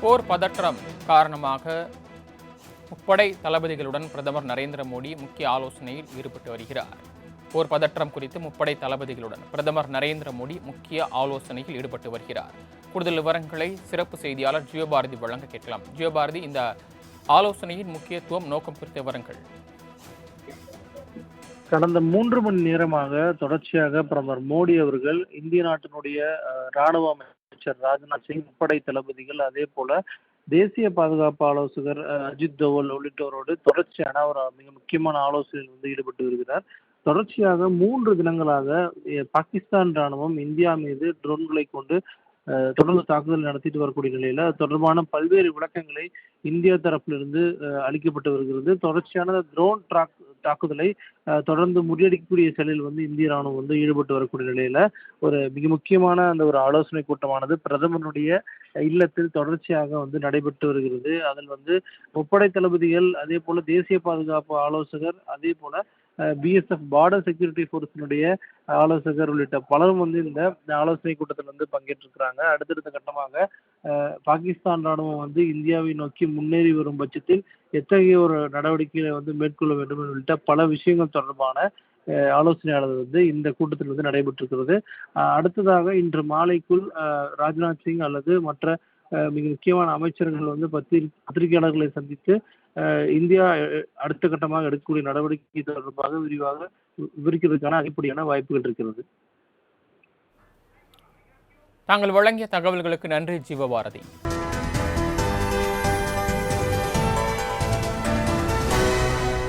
போர் பதற்றம் காரணமாக முப்படை தளபதிகளுடன் பிரதமர் நரேந்திர மோடி முக்கிய ஆலோசனையில் ஈடுபட்டு வருகிறார். போர் பதற்றம் குறித்து முப்படை தளபதிகளுடன் பிரதமர் நரேந்திர மோடி முக்கிய ஆலோசனையில் ஈடுபட்டு வருகிறார். கூடுதல் விவரங்களை சிறப்பு செய்தியாளர் ஜியோபாரதி வழங்க கேட்கலாம். ஜியோபாரதி இந்த ஆலோசனையின் முக்கியத்துவம் நோக்கம் குறித்த விவரங்கள். கடந்த மூன்று மணி நேரமாக தொடர்ச்சியாக பிரதமர் மோடி அவர்கள் இந்திய நாட்டினுடைய அஹ், ராணுவ அமைச்சர் ராஜ்நாத் சிங் முப்படை தளபதிகள் அதே போல தேசிய பாதுகாப்பு ஆலோசகர் அஜித் தோவல் உள்ளிட்டோரோடு தொடர்ச்சியான ஒரு மிக முக்கியமான ஆலோசனையில் வந்து ஈடுபட்டு வருகிறார். தொடர்ச்சியாக மூன்று தினங்களாக பாகிஸ்தான் ராணுவம் இந்தியா மீது ட்ரோன்களை கொண்டு தொடர்ந்து தாக்குதல் நடத்திட்டு வரக்கூடிய நிலையில தொடர்பான பல்வேறு விளக்கங்களை இந்தியா தரப்பிலிருந்து அளிக்கப்பட்டு வருகிறது. தொடர்ச்சியான ட்ரோன் ட்ராக் தாக்குதலை தொடர்ந்து முறியடிக்கக்கூடிய செயலில் வந்து இந்திய ராணுவம் வந்து ஈடுபட்டு வரக்கூடிய நிலையில ஒரு மிக முக்கியமான அந்த ஒரு ஆலோசனை கூட்டமானது பிரதமருடைய இல்லத்தில் தொடர்ச்சியாக வந்து நடைபெற்று வருகிறது. அதில் வந்து முப்படை தளபதிகள் அதே போல தேசிய பாதுகாப்பு ஆலோசகர் அதே போல பிஎஸ்எஃப் பார்டர் செக்யூரிட்டி ஃபோர்ஸினுடைய ஆலோசகர் உள்ளிட்ட பலரும் வந்து இந்த ஆலோசனை கூட்டத்தில் வந்து பங்கேற்றிருக்கிறாங்க. அடுத்தடுத்த கட்டமாக பாகிஸ்தான் ராணுவம் வந்து இந்தியாவை நோக்கி முன்னேறி வரும் பட்சத்தில் எத்தகைய ஒரு நடவடிக்கைகளை வந்து மேற்கொள்ள வேண்டும் உள்ளிட்ட பல விஷயங்கள் தொடர்பான ஆலோசனையாளர் வந்து இந்த கூட்டத்தில் வந்து நடைபெற்றிருக்கிறது. அடுத்ததாக இன்று மாலைக்குள் ராஜ்நாத் சிங் அல்லது மற்ற மிக முக்கியமான அமைச்சர்கள் வந்து பத்திரி பத்திரிகையாளர்களை சந்தித்து இந்தியா அடுத்த கட்டமாக எடுக்கக்கூடிய நடவடிக்கை தொடர்பாக விரிவாக வி- விவரிக்கிறதுக்கான அடிப்படையான வாய்ப்புகள் இருக்கிறது. தாங்கள் வழங்கிய தகவல்களுக்கு நன்றி ஜீவபாரதி